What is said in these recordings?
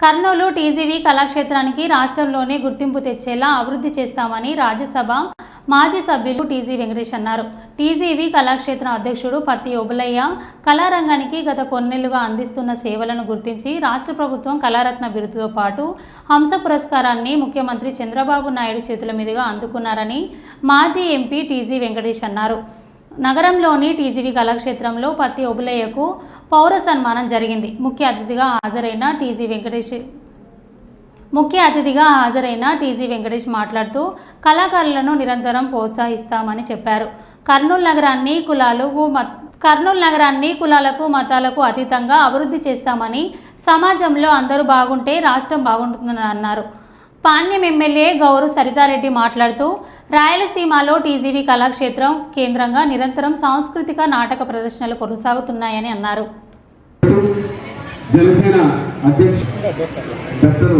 Kurnool TGV కళాక్షేత్రానికి రాష్ట్రంలోనే గుర్తింపు తెచ్చేలా అభివృద్ధి చేస్తామని రాజ్యసభ మాజీ సభ్యులు టీజీ వెంకటేష్ అన్నారు. టీజీవీ కళాక్షేత్రం అధ్యక్షుడు పత్తి ఒబులయ్య కళారంగానికి గత కొన్నేళ్ళుగా అందిస్తున్న సేవలను గుర్తించి రాష్ట్ర ప్రభుత్వం కళారత్న బిరుదుతో పాటు హంస పురస్కారాన్ని ముఖ్యమంత్రి చంద్రబాబు నాయుడు చేతుల మీదుగా అందుకున్నారని మాజీ ఎంపీ టీజీ వెంకటేష్ అన్నారు. నగరంలోని టీజీవీ కళాక్షేత్రంలో పత్తి ఒబులయ్యకు పౌర సన్మానం జరిగింది. ముఖ్య అతిథిగా హాజరైన టీజీ వెంకటేష్ ముఖ్య అతిథిగా హాజరైన టీజీ వెంకటేష్ మాట్లాడుతూ కళాకారులను నిరంతరం ప్రోత్సహిస్తామని చెప్పారు. కర్నూలు నగరాన్ని కులాలకు మత్ కర్నూలు నగరాన్ని కులాలకు మతాలకు అతీతంగా అభివృద్ధి చేస్తామని సమాజంలో అందరూ బాగుంటే రాష్ట్రం బాగుంటుందని అన్నారు. పాణ్యం ఎమ్మెల్యే గౌరు సరితారెడ్డి మాట్లాడుతూ రాయలసీమలో టీజీవీ కళాక్షేత్రం కేంద్రంగా నిరంతరం సాంస్కృతిక నాటక ప్రదర్శనలు కొనసాగుతున్నాయని అన్నారు. జనసేన అధ్యక్షుడు డాక్టర్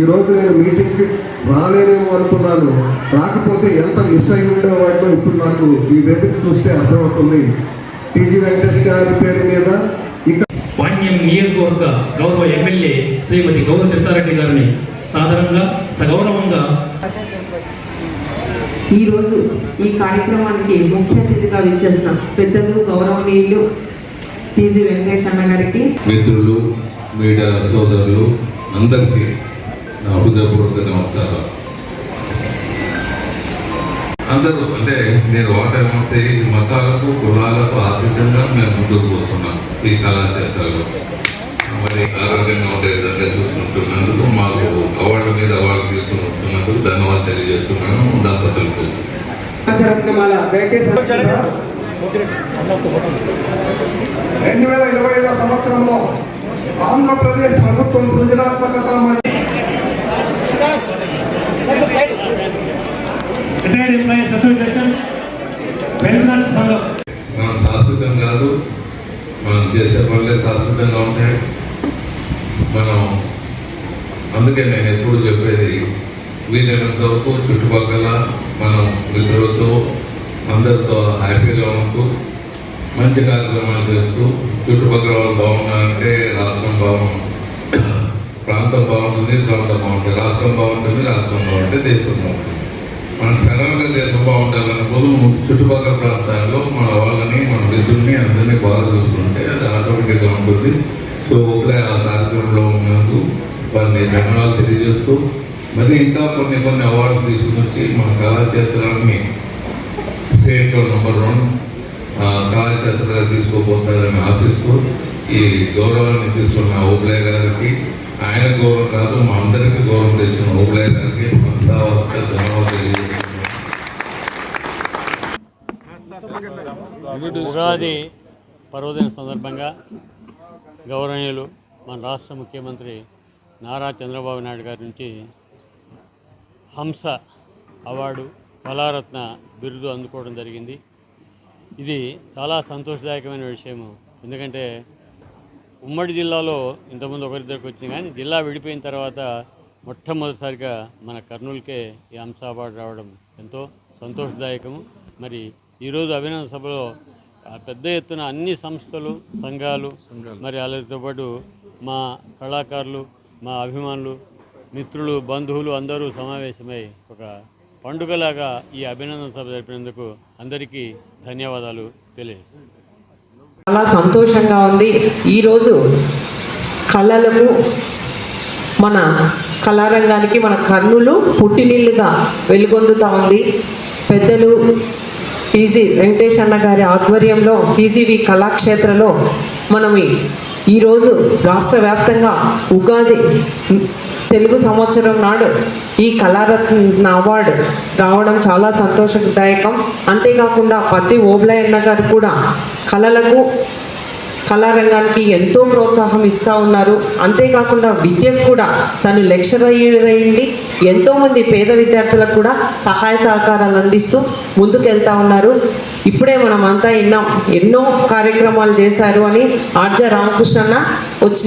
ఈరోజు నేను మీటింగ్కి రాలేనేమో అనుకున్నాను. రాకపోతే ఎంత మిస్ అయి ఉండేవాడినో ఇప్పుడు నాకు ఈ వేదిక చూస్తే అర్థమవుతుంది. టీజీ వెంకటేష్ గారి పేరు మీద పాణ్యం నియోజకవర్గ గౌరవ ఎమ్మెల్యే శ్రీమతి గౌరవ చిత్తారెడ్డి గారిని సాధారణంగా సగౌరవంగా ఈరోజు ఈ కార్యక్రమానికి ముఖ్య అతిథిగా విచ్చేసిన పెద్దలు గౌరవనీయులు టీజీ వెంకటేష్ అన్న గారికి. మిత్రులు మీడియా సోదరులు అందరికీ నా హృదయపూర్వక నమస్కారం అందరూ అంటే నేను వాటేమంటే ఈ మతాలకు కులాలకు అతీతంగా మేము ముందుకు పోతున్నాం ఈ కళాక్షేత్రాల్లో. మరి ఆరోగ్యంగా ఉండే విధంగా చూసుకుంటున్నందుకు మాకు అవార్డు మీద అవార్డు తీసుకుని వస్తున్నందుకు ధన్యవాదాలు తెలియజేస్తున్నాను. దంపతులకు. రెండు వేల ఇరవై ఐదో సంవత్సరంలో ఆంధ్రప్రదేశ్ ప్రభుత్వం సృజనాత్మకత మనం చేసే పనులే శాశ్వతంగా ఉంటాయి. మనం అందుకే నేను ఎప్పుడు చెప్పేది వీలైనంత వరకు చుట్టుపక్కల మనం మిత్రులతో అందరితో హ్యాపీగా ఉంటూ మంచి కార్యక్రమాలు చేస్తూ చుట్టుపక్కల వాళ్ళు బాగున్నారంటే రాష్ట్రం బాగుంది ప్రాంతం బాగుంటుంది ప్రాంతం బాగుంటుంది. రాష్ట్రం బాగుంటుంది రాష్ట్రం బాగుంటే దేశం బాగుంటుంది. మనం సడన్గా దేశం బాగుండాలన్న చుట్టుపక్కల ప్రాంతాన్ని మన అందరినీ బాగా చూసుకుంటే అది ఆటోమేటిక్గా ఉంటుంది. సో ఒకటే ఆ కార్యక్రమంలో ఉన్నందుకు వారిని ధన్యవాదాలు తెలియజేస్తూ మరి ఇంకా కొన్ని కొన్ని అవార్డ్స్ తీసుకుని వచ్చి మన కళాక్షేత్రాన్ని స్టేట్లో నెంబర్ వన్ కళాక్షేత్రంగా తీసుకోబోతారని ఆశిస్తూ ఈ గౌరవాన్ని తీసుకున్న ఓబ్లే గారికి ఆయన గౌరవం కాదు మా అందరికీ గౌరవం తెచ్చిన ఓబ్లే గారికి ధన్యవాదాలు తెలియజేస్తున్నాను ఉగాది పర్వదిన సందర్భంగా గౌరవనీయులు మన రాష్ట్ర ముఖ్యమంత్రి నారా చంద్రబాబు నాయుడు గారి నుంచి హంస అవార్డు కళారత్న బిరుదు అందుకోవడం జరిగింది. ఇది చాలా సంతోషదాయకమైన విషయము. ఎందుకంటే ఉమ్మడి జిల్లాలో ఇంతకుముందు ఒకరిద్దరికి వచ్చింది కానీ జిల్లా విడిపోయిన తర్వాత మొట్టమొదటిసారిగా మన కర్నూలుకే ఈ హంస అవార్డు రావడం ఎంతో సంతోషదాయకము. మరి ఈరోజు అభినందన సభలో పెద్ద ఎత్తున అన్ని సంస్థలు సంఘాలు మరి వాళ్ళతో పాటు మా కళాకారులు మా అభిమానులు మిత్రులు బంధువులు అందరూ సమావేశమై ఒక పండుగలాగా ఈ అభినందన సభ జరిపినందుకు అందరికీ ధన్యవాదాలు తెలియజేస్తాను చాలా సంతోషంగా ఉంది. ఈరోజు కళలకు మన కళారంగానికి మన కర్నూలు పుట్టినిల్లుగా వెలుగొందుతూ ఉంది. పెద్దలు టీజీ వెంకటేష్ అన్న గారి ఆధ్వర్యంలో టీజీవి కళాక్షేత్రలో మనం ఈరోజు రాష్ట్ర వ్యాప్తంగా ఉగాది తెలుగు సంవత్సరం నాడు ఈ కళారత్న అవార్డు రావడం చాలా సంతోషదాయకం. అంతేకాకుండా పత్తి ఓబ్లయ్యన్న గారు కూడా కళలకు కళారంగానికి ఎంతో ప్రోత్సాహం ఇస్తూ ఉన్నారు. అంతేకాకుండా విద్యకు కూడా తను లెక్చర్ అయ్యిండి ఎంతోమంది పేద విద్యార్థులకు కూడా సహాయ సహకారాలు అందిస్తూ ముందుకెళ్తా ఉన్నారు. ఇప్పుడే మనం అంతా ఎన్నో ఎన్నో కార్యక్రమాలు చేశారు అని ఆర్జ రామకృష్ణన్న వచ్చి